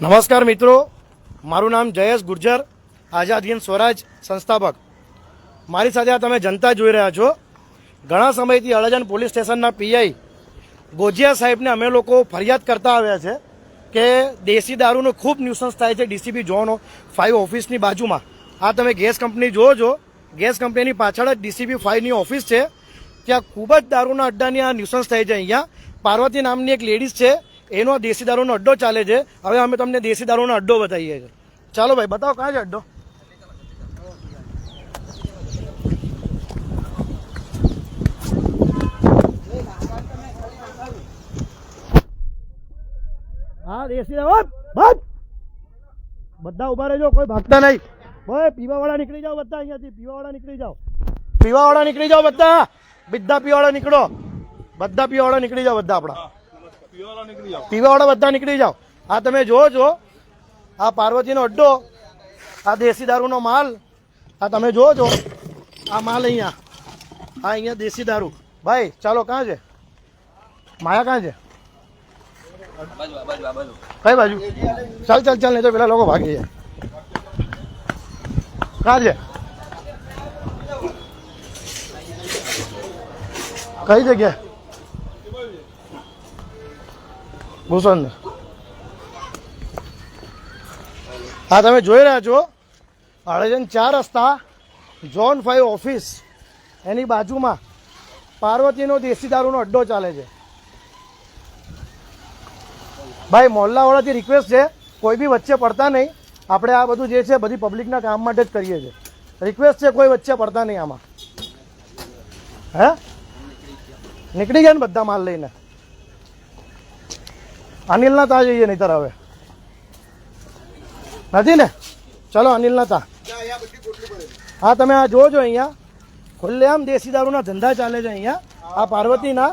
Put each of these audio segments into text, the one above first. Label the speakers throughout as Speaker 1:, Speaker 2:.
Speaker 1: નમસ્કાર મિત્રો. મારું નામ જયેશ ગુર્જર, આઝાદ હિંદ સ્વરાજ સંસ્થાપક. મારી સાથે આ તમે જનતા જોઈ રહ્યા છો. ઘણા સમયથી અડાજણ પોલીસ સ્ટેશનના પીઆઈ ગોજિયા સાહેબને અમે લોકો ફરિયાદ કરતા આવ્યા છે કે દેશી દારૂનો ખૂબ ન્યુસન્સ થાય છે ડીસીપી ઝોન ફાઇવ ઓફિસની બાજુમાં. આ તમે ગેસ કંપની જુઓ છો. ગેસ કંપનીની પાછળ જ ડીસીપી ફાઇવની ઓફિસ છે. ત્યાં ખૂબ જ દારૂના અડ્ડાની આ ન્યુસન્સ થાય છે અહીંયા. પાર્વતી નામની એક લેડીઝ છે. એનો દેશી દારૂનો અડ્ડો ચાલે છે. હવે અમે તમને દેશી દારૂનો અડ્ડો બતાવીએ છીએ. ચાલો ભાઈ, બતાવો ક્યાં છે અડ્ડો? હા, દેશી દારૂ બસ બધા! ઊભા રહેજો, કોઈ ભાગતા નહીં. ભાઈ પીવાવાળા નીકળી જાઓ બધા અહીંયાથી, પીવાવાળા નીકળી જાઓ. પીવાવાળા નીકળી જાઓ બધા. બધા પીવાવાળા નીકળો. બધા પીવાવાળા નીકળી જાઓ બધા આપણા. પીવાવાળા બધા નીકળી જાઓ. આ તમે જોવો છો આ પાર્વતીનો અડ્ડો, આ દેશી દારૂનો માલ, આ તમે જુઓ છો આ માલ અહીંયા. આ અહીંયા દેશી દારૂ. ભાઈ, ચાલો ક્યાં છે? માયા ક્યાં છે? કઈ બાજુ? ચાલ ચાલ ચાલ, નહીં તો પેલા લોકો ભાગી જાય. કાં છે? કઈ ભૂષણ હા, તમે જોઈ રહ્યા છો? આડેજન ચાર રસ્તા, ઝોન ફાઈવ ઓફિસ. એની બાજુમાં પાર્વતીનો દેશી દારૂનો અડ્ડો ચાલે છે. ભાઈ મોહલ્લાવાળાથી રિક્વેસ્ટ છે, કોઈ બી વચ્ચે પડતા નહીં. આપણે આ બધું જે છે, બધી પબ્લિકના કામ માટે જ કરીએ છીએ. રિક્વેસ્ટ છે, કોઈ વચ્ચે પડતા નહીં આમાં. હે? નીકળી ગયા ને બધા માલ લઈને. અનિલના તા જઈએ નહીતર હવે. નથી ને? ચલો અનિલના તા. હા તમે આ જોજો અહીંયા. ખુલ્લેઆમ દેશી દારૂના ધંધા ચાલે છે અહીંયા. આ પાર્વતીના.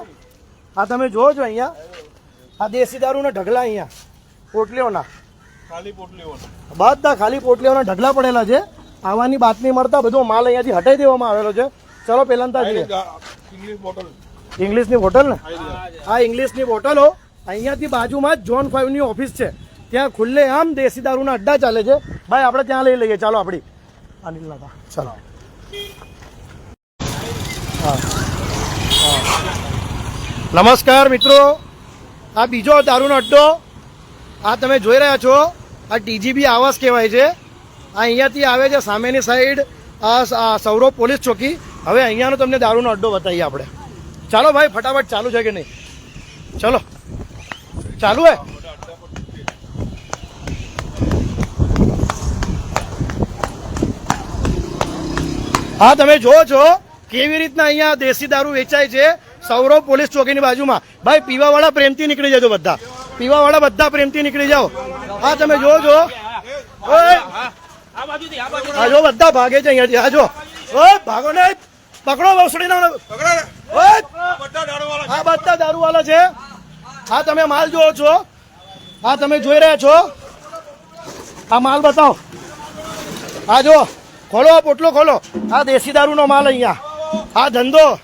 Speaker 1: આ તમે જોજો અહીંયા. આ દેશી દારૂના ઢગલા અહીંયા. પોટલીઓના.
Speaker 2: ખાલી પોટલીઓ
Speaker 1: બધા ખાલી પોટલીઓના ઢગલા પડેલા છે. આવવાની બાતમી મળતા. બધો માલ અહીંયાથી હટાઈ દેવામાં આવેલો છે. ચલો પેલા ઇંગ્લિશની બોટલ ને આ ઇંગ્લિશની બોટલો અહીંયાથી બાજુમાં જ ઝોન ફાઇવની ઓફિસ છે. ત્યાં ખુલ્લે આમ દેશી દારૂના અડ્ડા ચાલે છે. ભાઈ, આપણે ત્યાં લઈ લઈએ. ચાલો આપણી. અનિલ દાદા. હા. નમસ્કાર, મિત્રો. આ બીજો દારૂનો અડ્ડો. આ તમે જોઈ રહ્યા છો. આ ટીજીબી આવાસ કહેવાય છે. આ અહીંયાથી આવે છે સામેની સાઈડ. આ સૌરવ પોલીસ ચોકી. હવે અહીંયાનો તમને દારૂનો અડ્ડો બતાવીએ આપણે. ચાલો ભાઈ, ફટાફટ ચાલુ છે કે નહીં? ચલો. ચાલુ હે? હા તમે જો છો કેવી રીતના અહીંયા દેશી દારૂ વેચાય છે સૌરવ પોલીસ ચોકીની બાજુમાં. ભાઈ પીવાવાળા પ્રેમથી નીકળી જજો બધા. પીવાવાળા બધા પ્રેમથી નીકળી જાઓ. હા તમે જો આ જો બધા ભાગે છે અહીંયાથી. આ જો. ભાગો ને પકડો વસડી ના ઓય!
Speaker 2: બધા
Speaker 1: બધા દારૂવાળા છે. આ તમે માલ જોવો છો. આ તમે જોઈ રહ્યા છો. આ માલ બતાવો. આ જો ખોલો આ પોટલો ખોલો. આ દેશી દારૂનો માલ અહીંયા. આ ધંધો.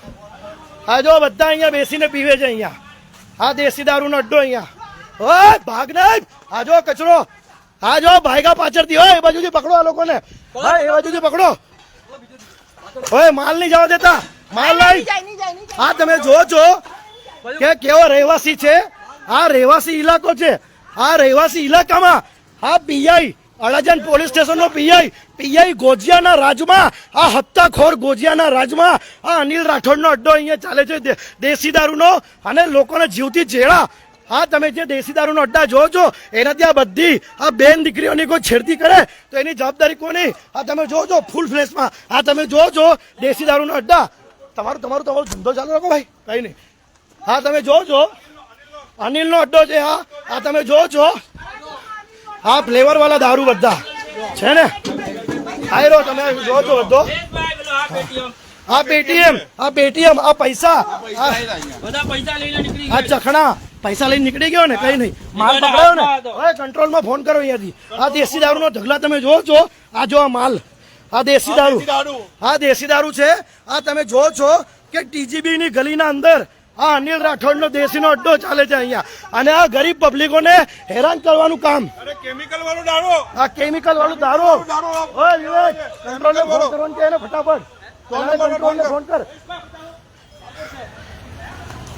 Speaker 1: આ જો બધા અહીંયા બેસીને પીવે છે અહીંયા. આ દેશી દારૂનો અડ્ડો અહીંયા. ઓય ભાગ નહીં આ જો કચરો. આ જો ભાઈગા પાછળથી. હોય એ બાજુથી પકડો આ લોકોને. હા એ બાજુથી પકડો. ઓય માલ નહીં જવા દેતા. માલ નહીં. આ તમે જો છો. કે કેવો રહેવાસી છે? આ રહેવાસી ઇલાકો છે. આ રહેવાસી ઇલાકામાં આ પીઆઈ, અડાજણ પોલીસ સ્ટેશનનો પીઆઈ પીઆઈ ગોજિયાના રાજમાં, આ હપ્તાખોર ગોજિયાના રાજમાં, આ અનિલ રાઠોડનો અડ્ડો અહીંયા ચાલે છે દેશી દારૂનો અને લોકોને જીવતી જેળા હા તમે જે દેશી દારૂનો અડ્ડા જોવો છો એના ત્યાં બધી, આ બેન દીકરીઓની કોઈ છેડતી કરે, તો એની જવાબદારી કોની? આ તમે જો છો ફૂલ ફ્લેશમાં. આ તમે જોવો છો દેશી દારૂનો અડ્ડા. તમારું તમારું તમારો ધંધો ચાલુ રાખો ભાઈ. કઈ નહીં. હા તમે જો છો અનિલનો અડ્ડો છે હા. આ તમે જો છો હા ફ્લેવર વાળા દારૂ બધા. છે ને? આયરો તમે જો છો બધો. આ પેટીએમ. આ પેટીએમ. આ પૈસા. આ
Speaker 3: પૈસા
Speaker 1: આ ચખણા. પૈસા લઈને નીકળી ગયો ને કઈ નહીં. માલ પકડાયો ને? હવે કંટ્રોલમાં ફોન કરો અહીંયાથી. આ દેશી દારૂનો ઢગલા તમે જો છો આ જો આ માલ. આ દેશી દારૂ.
Speaker 2: દારૂ.
Speaker 1: આ દેશી દારૂ છે. આ તમે જો છો કે ટીજીબી ની ગલીના અંદર આ અનિલ રાઠોડનો દેશીનો અડ્ડો ચાલે છે અહીંયા. અને આ ગરીબ પબ્લિકોને હેરાન કરવાનું કામ.
Speaker 2: કેમિકલ વાળો દારૂ
Speaker 1: આ કેમિકલ વાળું દારૂ
Speaker 2: દારૂ
Speaker 1: ઓય વિવેક કંટ્રોલને ફોન કરવાનું કહે ને ફટાફટ. કંટ્રોલને ફોન કર.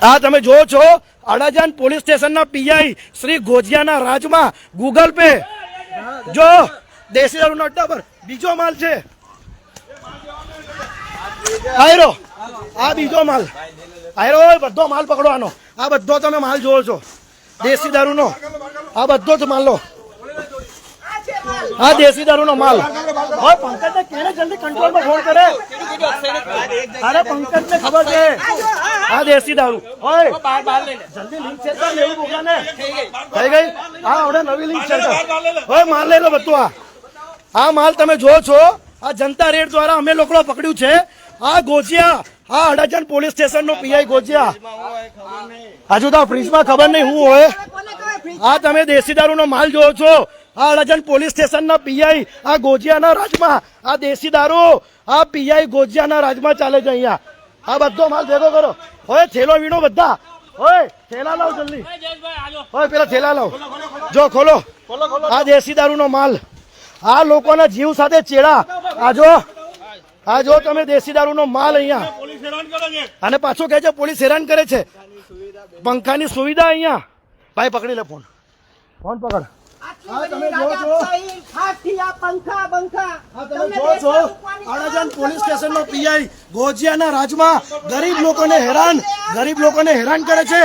Speaker 1: આ તમે જો છો અડાજાન પોલીસ સ્ટેશનના પીઆઈ શ્રી ગોજિયાના રાજમાં ગૂગલ પે જો દેશી દારૂનો અડ્ડા પર બીજો માલ છે. આયરો આ બીજો માલ. આયરો બધો માલ પકડવાનો. આ બધો તમે માલ જોવો છો. દેશી દારૂનો. આ બધો જ માલ લો. હા દેશી દારૂનો માલ. હવે પંકજ ને કેને જલ્દી કંટ્રોલમાં ફોન કરે? અરે પંકજને ખબર છે. આ દેશી દારૂ. ઓય. જલ્દી લિંક શેર કર લેવું બોગાને થઈ ગઈ? હા, હવે નવી લિંક શેર કર. ઓય માલ લઈ લો બધું આ. આ માલ તમે જો છો. આ જનતા રેડ દ્વારા અમે લોકો પકડ્યું છે. આ ગોજિયા. આ અડાજણ પોલીસ સ્ટેશન નો પીઆઈ ગોજિયા. હજુ તો ફ્રીજમાં ખબર નહીં હું હોય. આ તમે દેશી દારૂનો માલ જોવો છો. આ અડાજણ પોલીસ સ્ટેશનના પીઆઈ આ ગોજિયાના રાજમાં. આ દેશી દારૂ. આ પીઆઈ ગોજિયાના રાજમાં ચાલે છે અહીંયા. આ બધો માલ ભેગો કરો. હોય, થેલો વીણો બધા. હોય, થેલા લાવ જલ્દી. હોય, પેલા થેલા લાવ. જો, ખોલો. આ દેશી દારૂનો માલ. આ લોકોના જીવ સાથે ચેડા. આ જો. આ જો તમે દેશી દારૂનો માલ અહીંયા.
Speaker 2: પોલીસ હેરાન કરે છે.
Speaker 1: અને પાછું કહે છે પોલીસ હેરાન કરે છે. પંખાની સુવિધા અહીંયા. ભાઈ પકડી લે ફોન. ફોન પકડ. પોલીસ સ્ટેશનનો પીઆઈ ગોજિયાના રાજમાં ગરીબ લોકોને હેરાન ગરીબ લોકોને હેરાન કરે છે.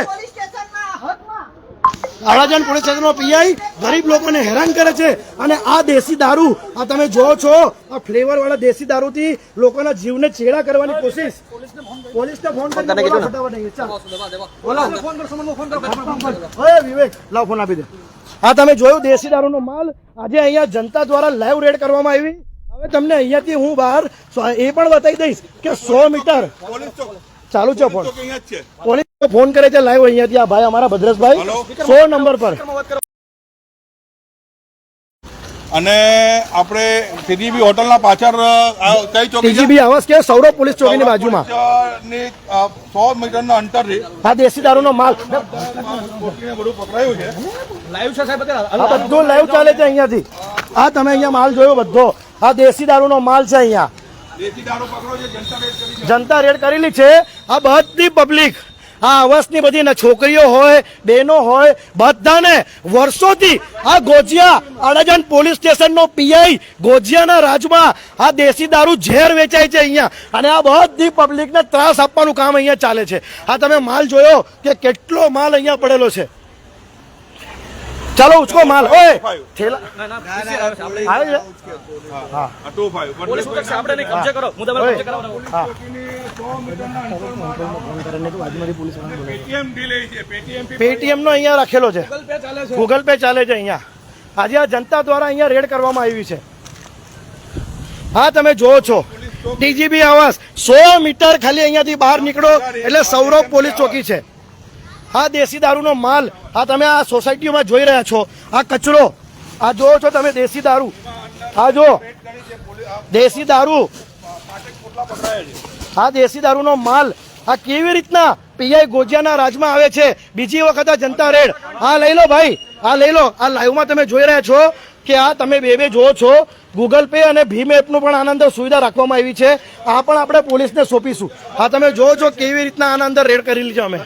Speaker 1: અડાજણ પોલીસ સ્ટેશનનો પીઆઈ ગરીબ લોકોને હેરાન કરે છે અને આ દેશી દારૂ આ તમે જો છો આ ફ્લેવરવાળા દેશી દારૂથી લોકોના જીવને છેડા કરવાની કોશિશ. પોલીસને ફોન કરીને બોલાવો વિવેક લાવ ફોન આપી દે. આ તમે જોયું દેશી દારૂનો માલ? આજે અહીંયા જનતા દ્વારા લાઈવ રેડ કરવામાં આવી. હવે તમને અહીંયાથી હું બહાર એ પણ બતાવી દઈશ કે સો મીટર. ચાલુ છે ફોન. પોલીસ ફોન કરે છે લાઈવ અહીંયાથી. આ ભાઈ અમારા ભદ્રેશભાઈ. સો નંબર પર.
Speaker 2: અને આપણે સીજીબી હોટલના પાછળ આ કઈ ચોકી
Speaker 1: આવાસ કે સૌરભ પોલીસ ચોકીની બાજુમાં.
Speaker 2: સો મીટરના અંતર
Speaker 1: આ દેશી દારૂનો માલ.
Speaker 2: બધું પકડાયું છે.
Speaker 1: આ બધું લાઈવ ચાલે છે અહીંયાથી. આ તમે અહીંયા માલ જોયો બધો. આ દેશી દારૂનો માલ છે અહીંયા.
Speaker 2: દેશી દારૂ પકડો છે જનતા રેડ કરી છે.
Speaker 1: જનતા રેડ કરેલી છે. આ બધી પબ્લિક. આ આવાસની બધી છોકરીઓ હોય, બહેનો હોય, બધાને વર્ષોથી આ ગોજિયા અડાજણ પોલીસ સ્ટેશનનો પીઆઈ ગોજિયાના રાજમાં આ દેશી દારૂ ઝેર વેચાય છે અહીંયા. અને આ બધી પબ્લિકને ત્રાસ આપવાનું કામ અહીંયા ચાલે છે. આ તમે માલ જોયો કે કેટલો માલ અહીંયા પડેલો છે? ચાલો ઉચકો માલ. ઓય! થેલા આવે છે?
Speaker 2: આ ટુ ફાઈવ પોલીસ
Speaker 3: આપણે નહીં કબજે કરો. હું કબજે કરાવડાવું
Speaker 1: હા
Speaker 2: સો મીટરના અંતરમાં પેટીએમ ડીલ છે. પેટીએમ
Speaker 1: પેટીએમ નો અહીંયા રાખેલો છે. ગૂગલ પે ચાલે છે. અહીંયા. આજે આ જનતા દ્વારા અહીંયા રેડ કરવામાં આવી છે. હા તમે જોવો છો. ડીજીબી આવાસ સો મીટર ખાલી અહીંયાથી બહાર નીકળો એટલે સૌરભ પોલીસ ચોકી છે. હા દેશી દારૂનો માલ આ તમે આ સોસાયટીઓમાં જોઈ રહ્યા છો. આ કચરો. આ જોવો છો તમે, દેશી દારૂ. આ જો દેશી દારૂ. આ દેશી દારૂનો માલ. આ કેવી રીતના પીઆઈ ગોજિયાના રાજમાં આવે છે? બીજી વખત આ જનતા રેડ. આ લઈ લો ભાઈ. આ લઈ લો. આ લાઈવમાં તમે જોઈ રહ્યા છો. કે આ તમે બે બે જુઓ છો. ગૂગલ પે અને ભીમ એપનું પણ આના અંદર સુવિધા રાખવામાં આવી છે. આ પણ આપણે પોલીસને સોંપીશું. હા તમે જોવો છો કેવી રીતના આના અંદર રેડ કરેલી છે અમે.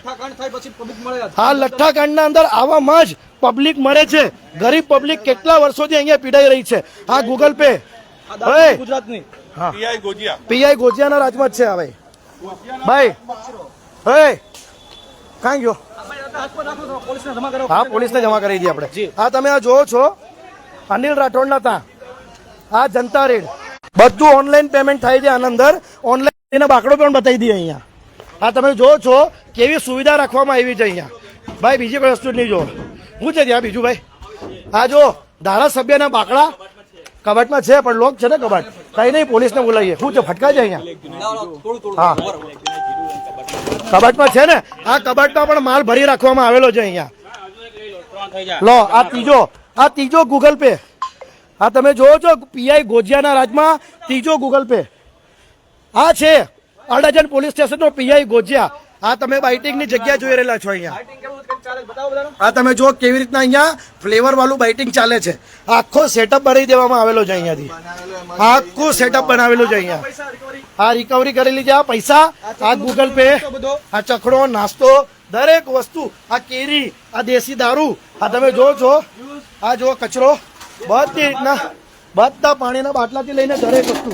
Speaker 1: હા લઠ્ઠાકાંડના અંદર આવામાં જ પબ્લિક મરે છે. ગરીબ પબ્લિક કેટલા વર્ષોથી અહીંયા પીડાઈ રહી છે. હા ગૂગલ પે હવે
Speaker 3: ગુજરાતની.
Speaker 2: પીઆઈ
Speaker 1: ગોજિયાના રાજમાં જ છે આ ભાઈ. ભાઈ. હે કાંઈ ગયો?
Speaker 3: પોલીસને જમા કરો
Speaker 1: હા પોલીસને જમા કરી દઈએ આપણે. હા તમે આ જોવો છો. અનિલ રાઠોડના તા. આ જનતા રેડ. બધું ઓનલાઈન પેમેન્ટ થાય છે આના અંદર. ઓનલાઈન બાકડો પણ બતાવી દઈએ અહીંયા. આ તમે જો છો કેવી સુવિધા રાખવામાં આવી છે અહીંયા. ભાઈ, બીજી કોઈ વસ્તુ નહીં જો શું છે ત્યાં બીજું, ભાઈ? આ જો ધારાસભ્યના બાકડા કબાટમાં છે, પણ લોક છે ને કબાટ. કઈ નહીં, પોલીસને બોલાવીએ. શું છે ફટકા છે અહીંયા? હા. કબાટમાં છે ને? આ કબાટમાં પણ માલ ભરી રાખવામાં આવેલો છે અહીંયા. લો, આ ત્રીજો. આ ત્રીજો ગૂગલ પે આ તમે જોવો છો પીઆઈ ગોજિયાના રાજમાં ત્રીજો ગૂગલ પે આ છે અડાજણ પોલીસ સ્ટેશનનો પીઆઈ ગોજિયા. આ તમે બાઇટિંગની જગ્યા જોઈ રહેલા છો અહીંયા. આ તમે જો કેવી રીતના અહીંયા ફ્લેવર વાળું બાઇટિંગ ચાલે છે. આખો સેટઅપ બનાવી દેવામાં આવેલો છે અહીંયાથી. આખું સેટઅપ બનાવેલું છે અહીંયા. આ રિકવરી કરેલી છે આ પૈસા આ ગૂગલ પે આ ચખડો નાસ્તો દરેક વસ્તુ આ કેરી આ દેશી દારૂ આ તમે જો છો આ જો કચરો. બધી રીતના, બધા પાણીના બાટલાથી લઈને દરેક વસ્તુ.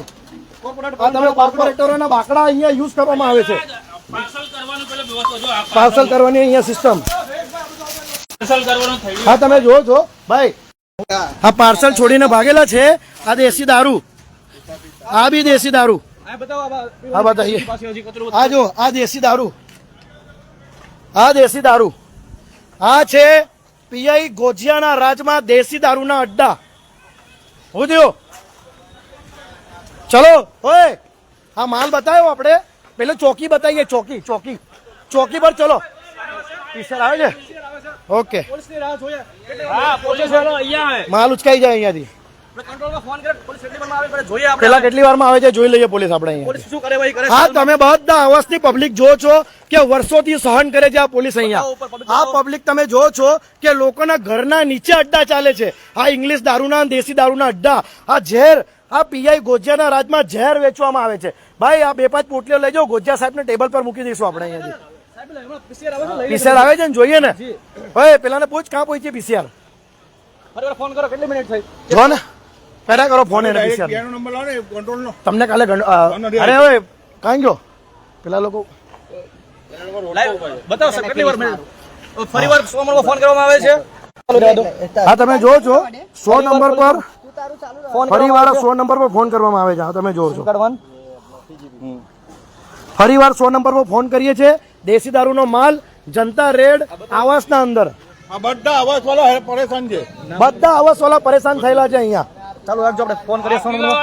Speaker 1: તમે કોર્પોરેટરોના બાકડા અહીંયા યુઝ કરવામાં આવે છે.
Speaker 3: પાર્સલ કરવાનું
Speaker 1: અહીંયા સિસ્ટમ હા, તમે જો છો ભાઈ, આ પાર્સલ છોડીને ભાગેલા છે. આ દેશી દારૂ. આ બી દેશી દારૂ. હા બતાવીએ આ જો આ દેશી દારૂ. આ દેશી દારૂ. આ છે પીઆઈ ગોજિયાના રાજમાં દેશી દારૂના અડ્ડા. હું થયો? ચલો ઓય આ માલ બતાવ્યો આપણે. પેલે ચોકી બતાવીએ ચોકી ચોકી. ચોકી પર ચલો. ટીચર આવે છે? ઓકે.
Speaker 3: હા
Speaker 1: માલ ઉચકાઈ જાય અહીંયાથી. પેલા કેટલી વારમાં આવે છે જોઈ લઈએ પોલીસ આપણે અહીંયા. હા તમે બધા અવસ્થની પબ્લિક જો છો કે વર્ષોથી સહન કરે છે આ પોલીસ અહીંયા. આ પબ્લિક તમે જો છો કે લોકોના ઘરના નીચે અડ્ડા ચાલે છે. આ ઇંગ્લિશ દારૂના દેશી દારૂના અડ્ડા આ ઝેર આ પીઆઈ ગોજિયાના રાજમાં ઝેર વેચવામાં આવે છે. ભાઈ આ બે પાંચ પોટલીઓ લઈ જાઓ ગોજિયા સાહેબને ટેબલ પર મૂકી દઈશું આપણે અહીંયાથી.
Speaker 3: છે
Speaker 1: પીસીઆર આવે છે ને જોઈએ ને. ભાઈ પેલાને પૂછ કાં પહોંચી પીસીઆર
Speaker 3: ફોન કરો કેટલી મિનિટ થઈ?
Speaker 1: જો ને. પેલા કરો ફોન એને
Speaker 2: પીઆનો નંબર લાવો ને કંટ્રોલનો
Speaker 1: તમને કાલે અરે હવે કાંઈ ગયો? પેલા લોકો
Speaker 3: બતાવો સર કેટલી વાર ફરી વાર સો નંબર ફોન કરવામાં આવે છે?
Speaker 1: હા તમે જો છો. સો નંબર પર ફરી વાર સો નંબર પર ફોન કરવામાં આવે છે. હા તમે જોવો છો. ફરી વાર સો નંબર પર ફોન કરીએ છીએ. દેશી દારૂનો માલ જનતા રેડ આવાસના અંદર.
Speaker 2: બધા આવાસ વાળા પરેશાન છે.
Speaker 1: બધા આવાસવાળા પરેશાન થયેલા છે અહીંયા.
Speaker 3: ચાલો રાખજો આપણે ફોન કરીએ સો નંબર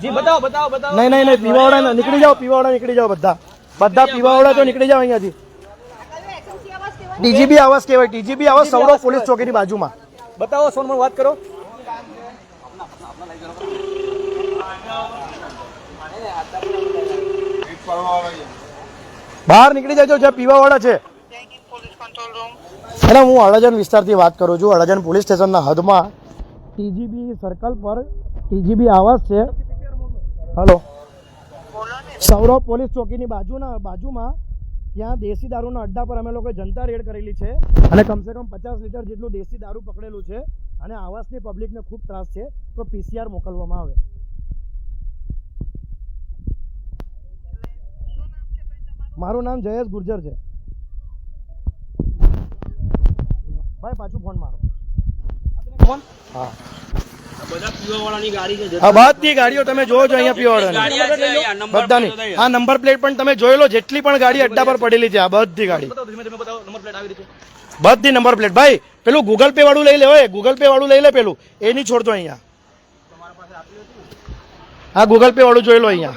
Speaker 3: જી બતાવો બતાવો બતાવો.
Speaker 1: નહીં નહીં નહીં પીવાવાળા નીકળી જાઓ પીવાવાળા નીકળી જાઓ બધા. બધા પીવાવાળા તો નીકળી જાઓ અહીંયાથી. ડીજીબી આવાસ કહેવાય ડીજીબી આવાસ સૌરવ પોલીસ ચોકીની બાજુમાં.
Speaker 3: બતાવો સો વાત કરો.
Speaker 1: બહાર નીકળી જજો જે પીવાવાળા છે. એટલે હું અડાજણ વિસ્તારથી વાત કરું છું. અડાજણ પોલીસ સ્ટેશનના હદમાં ટીજીબી સર્કલ પર ટીજીબી આવાસ છે. હલો સૌરવ પોલીસ ચોકીની બાજુના, બાજુમાં ત્યાં દેશી દારૂના અડ્ડા પર અમે લોકોએ જનતા રેડ કરેલી છે અને કમસે કમ પચાસ લીટર જેટલું દેશી દારૂ પકડેલું છે અને આવાસની પબ્લિકને ખૂબ ત્રાસ છે, તો પીસીઆર મોકલવામાં આવે. મારું નામ જયેશ ગુર્જર છે. ભાઈ, પાછું ફોન મારો. હા.
Speaker 3: બધા પીવાવાળાની ગાડી છે
Speaker 1: આ બધી ગાડીઓ તમે જોવો છો અહીંયા પ્યોર બધાની. આ નંબર પ્લેટ પણ તમે જોઈ લો જેટલી પણ ગાડી અડ્ડા પર પડેલી છે આ બધી ગાડી.
Speaker 3: બતાવો ધીમે ધીમે બતાવો નંબર પ્લેટ
Speaker 1: બધી નંબર પ્લેટ ભાઈ પેલું ગૂગલ પે વાળું લઈ લે હોય ગૂગલ પે વાળું લઈ લે પેલું. એ નહીં છોડતો અહીંયા. હા ગૂગલ પે વાળું જોઈ લો અહીંયા.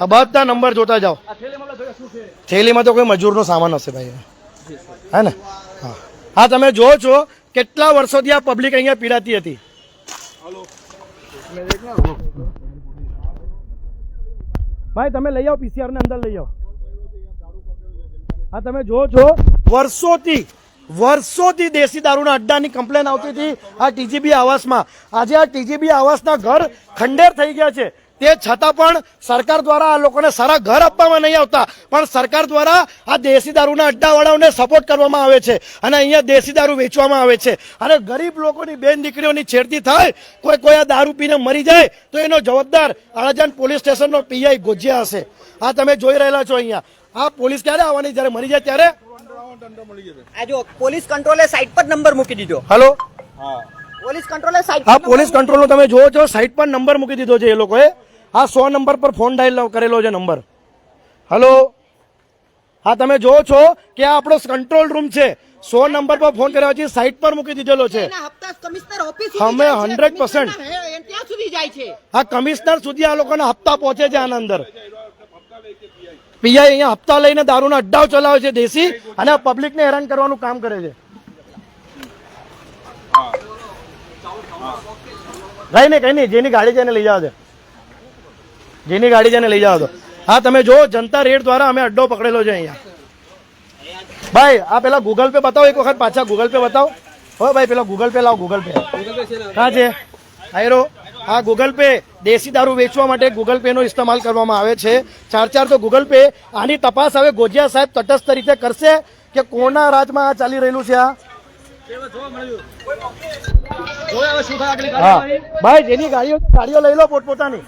Speaker 1: આ બધા નંબર જોતા જાઓ.
Speaker 3: થેલીમાં આપણે જોઈએ શું છે?
Speaker 1: થેલીમાં તો કોઈ મજૂરનો સામાન હશે ભાઈ. હે ને? હા. હા તમે જો છો કેટલા વર્ષોથી આ પબ્લિક અહીંયા પીડાતી હતી? ભાઈ તમે લઈ આવો પીસીઆર ને અંદર લઈ આવો. હા તમે જો છો વર્ષોથી વર્ષોથી દેશી દારૂના અડ્ડાની કમ્પ્લેન આવતી હતી આ ટીજીબી આવાસમાં. આજે આ ટીજીબી આવાસના ઘર ખંડેર થઈ ગયા છે. તે છતાં પણ સરકાર દ્વારા આ લોકોને સારા ઘર આપવામાં નહીં આવતા. પણ સરકાર દ્વારા આ દેશી દારૂના અડ્ડાવાળાઓને સપોર્ટ કરવામાં આવે છે અને અહીંયા દેશી દારૂ વેચવામાં આવે છે. અને ગરીબ લોકોની બેન દીકરીઓની છેડતી થાય કોઈ કોઈ આ દારૂ પીને મરી જાય તો એનો જવાબદાર અડાજણ પોલીસ સ્ટેશનનો પીઆઈ ગોજિયા હશે. આ તમે જોઈ રહેલા છો અહીંયા. આ પોલીસ ક્યારે આવવાની? જ્યારે મરી જાય ત્યારે?
Speaker 4: આ જો પોલીસ કંટ્રોલે સાઈડ પર નંબર મૂકી દીધો.
Speaker 1: હલો
Speaker 2: હા.
Speaker 4: પોલીસ કંટ્રોલે સાઈડ
Speaker 1: હા પોલીસ કંટ્રોલનો તમે જોવો છો સાઈટ પર નંબર મૂકી દીધો છે એ લોકોએ. આ સો નંબર પર ફોન ડાયલ કરેલો છે નંબર. હલો હા તમે જોવો છો કે આ આપણો કંટ્રોલ રૂમ છે. સો નંબર પર ફોન કર્યા પછી સાઈટ પર મૂકી દીધેલો છે. અમે 100%
Speaker 4: ત્યાં સુધી જાય છે.
Speaker 1: આ કમિશનર સુધી આ લોકોના હપ્તા પહોંચે છે આના અંદર. પીઆઈ અહીંયા હપ્તા લઈને દારૂના અડ્ડાઓ ચલાવે છે દેશી અને પબ્લિકને હેરાન કરવાનું કામ કરે છે. કઈ નહીં કઈ નહીં જેની ગાડી છે એને લઈ જાવ દે. જેની ગાડી જેને લઈ જાવ તો હા તમે જો જનતા રેડ દ્વારા અમે અડ્ડો પકડેલો છે અહીંયા. ભાઈ આ પેલા ગૂગલ પે બતાવો એક વખત પાછા ગૂગલ પે બતાવો. હો ભાઈ પેલા ગૂગલ પે લાવો ગૂગલ પે હા છે. આયરો આ ગૂગલ પે દેશી દારૂ વેચવા માટે ગૂગલ પેનો ઇસ્તેમાલ કરવામાં આવે છે. ચાર ચાર તો ગૂગલ પે આની તપાસ હવે ગોજિયા સાહેબ તટસ્થ રીતે કરશે કે કોના રાજમાં આ ચાલી રહેલું છે આ? હા. ભાઈ જેની ગાડીઓ ગાડીઓ લઈ લો પોતપોતાની.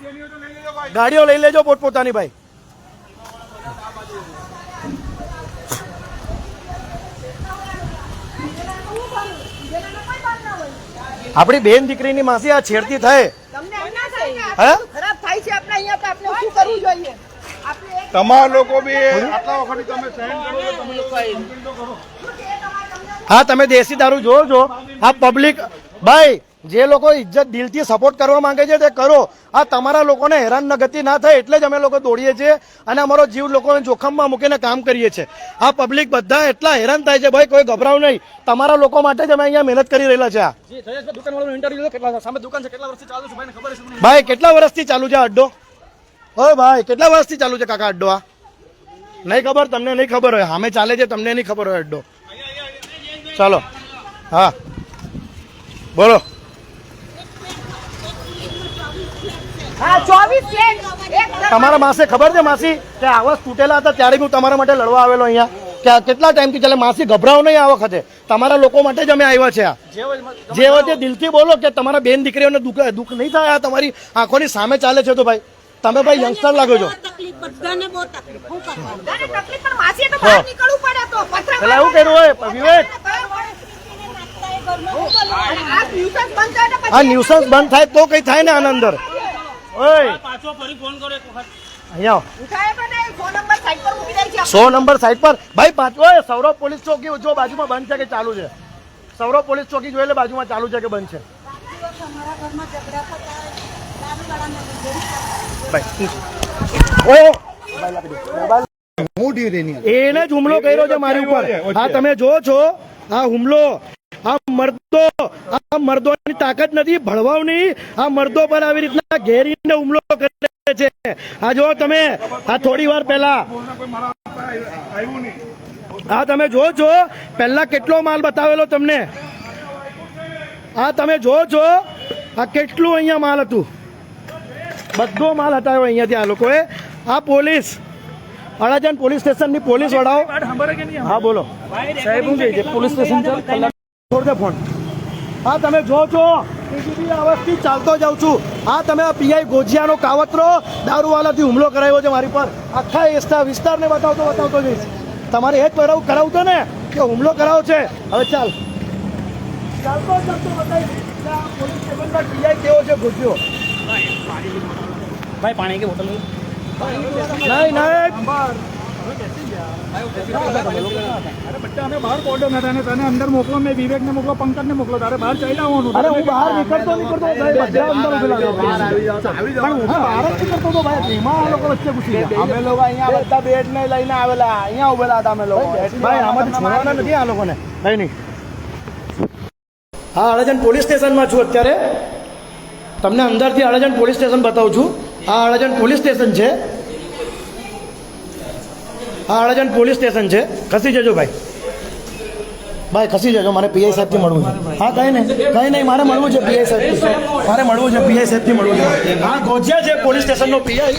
Speaker 1: ગાડીઓ લઈ લેજો પોતપોતાની ભાઈ. આપણી બેન દીકરીની માસી આ છેડતી થાય
Speaker 2: તમારા લોકો બી આટલા વખત તમે સહન કરો છો તમે લોકો complaint તો કરો.
Speaker 1: હા તમે દેશી દારૂ જોવો છો આ પબ્લિક ભાઈ જે લોકો ઇજ્જત દિલથી સપોર્ટ કરવા માંગે છે તે કરો. આ તમારા લોકોને હેરાન ગતિ ના થાય એટલે જ અમે લોકો દોડીએ છીએ અને અમારો જીવ લોકોને જોખમમાં મૂકીને કામ કરીએ છીએ. આ પબ્લિક બધા એટલા હેરાન થાય છે ભાઈ કોઈ ગભરાવ નહીં. તમારા લોકો માટે જ અમે અહીંયા મહેનત કરી રહેલા છે? ભાઈ કેટલા વર્ષથી ચાલુ છે અડ્ડો? ઓ ભાઈ કેટલા વર્ષથી ચાલુ છે કાકા અડ્ડો આ? નહીં ખબર તમને નહીં ખબર હોય. સામે ચાલે છે તમને નહીં ખબર હોય અડ્ડો. ચાલો. હા. બોલો
Speaker 4: હા ચોવીસ ચેક એક
Speaker 1: તમારા માસે ખબર છે માસી? કે આવાસ તૂટેલા હતા ત્યારે હું તમારા માટે લડવા આવેલો અહીંયા. કે કેટલા ટાઈમથી ચાલે? માસી ગભરાવ નહીં આ વખતે. તમારા લોકો માટે જ અમે આવ્યા છે આ.
Speaker 3: જે હોય એમાં-
Speaker 1: જે હોય તે દિલથી બોલો કે તમારા બેન દીકરીઓને દુઃખ દુઃખ નહીં થાય આ તમારી આંખોની સામે ચાલે છે તો ભાઈ. તમે ભાઈ યંગસ્ટર લાગો છો. પેલા એવું કર્યું હોય વિવેક.
Speaker 4: અને આ ન્યુસન્સ બંધ થાય તો
Speaker 1: આ ન્યુસન્સ બંધ થાય તો કઈ થાય ને આના અંદર? ઓય.
Speaker 4: પાછો નહીં, ફોન કરો એક પર મૂકી દે છે
Speaker 1: સો નંબર સાઈડ પર. ભાઈ પાછો ઓય પોલીસ ચોકી જો બાજુમાં બંધ છે કે ચાલુ છે? સૌરભ પોલીસ ચોકી જોઈ લે બાજુમાં ચાલુ છે કે બંધ છે?
Speaker 5: અમારા ઘરમાં ઝઘડા થતા દારૂવાળાને લીધે
Speaker 1: ભાઈ ઓય. એને જ હુમલો કર્યો છે મારી ઉપર. આ તમે જો છો. આ હુમલો આ મર્દો આ મર્દોની તાકાત નથી ભળવાની આ મર્દો પર આવી રીતના ઘેરીને હુમલો કરે છે. આ જો તમે આ થોડી વાર પહેલા આ તમે જો છો પહેલા કેટલો માલ બતાવેલો તમને? આ તમે જો છો આ કેટલું અહીંયા માલ હતું? બધો માલ હટાવ્યો અહીંયાથી આ લોકોએ. આ પોલીસ અડાજણ પોલીસ સ્ટેશનની પોલીસ વડાઓ. હા બોલો. સાહેબ હું પોલીસ સ્ટેશન છોડ દે ફોન. હા તમે જો છો. બીજી અવસ્થિત ચાલતો જાઉં છું. હા તમે આ પીઆઈ ગોજિયાનો કાવતરો દારૂવાલાથી હુમલો કરાવ્યો છે મારી પર. આખા એસ્તા વિસ્તારને બતાવતો બતાવતો જઈશ. તમારે એ જ કરાવું કરાવતો ને કે હુમલો કરાવો છે. હવે ચાલ. ચાલતો ચાલતો બતાવીશ. પોલીસ સ્ટેશનમાં પીઆઈ કેવો છે ગોજિયો?
Speaker 3: ભાઈ પાણી કે બોટલ?
Speaker 1: નહીં નહીં.
Speaker 6: અમે બહાર કોર્ડન હતા અને તને અંદર મોકલો મેં વિવેકને મોકલો પંકજને મોકલો. તારે બહાર ચાલ્યા આવવાનું
Speaker 1: અરે હું બહાર નીકળતો નીકળતો સાહેબ. બધા અંદર પણ હું બહાર જ નીકળતો હતો ભાઈ એમાં આ લોકો વચ્ચે ઘૂસી ગયા.
Speaker 6: અમે લોકો અહીંયા બધા ને લઈને આવેલા. અહીંયા ઉભેલા હતા અમે લોકો.
Speaker 1: ભાઈ આમાંથી છોડવાના નથી આ લોકોને. નહીં નહીં. હા અડાજણ પોલીસ સ્ટેશનમાં છું અત્યારે. તમને અંદરથી અડાજણ પોલીસ સ્ટેશન બતાવું છું. આ અડાજણ પોલીસ સ્ટેશન છે. આ અડાજણ પોલીસ સ્ટેશન છે. ખસી જજો ભાઈ. ભાઈ, ખસી જજો. મારે પીઆઈ સાહેબથી મળવું છે. હા, કંઈ નહીં. કંઈ નહીં, મારે મળવું છે પીઆઈ સાહેબથી મારે મળવું છે પીઆઈ સાહેબથી મળવું છે. હા, ગોજિયા છે પોલીસ સ્ટેશનનો પીઆઈ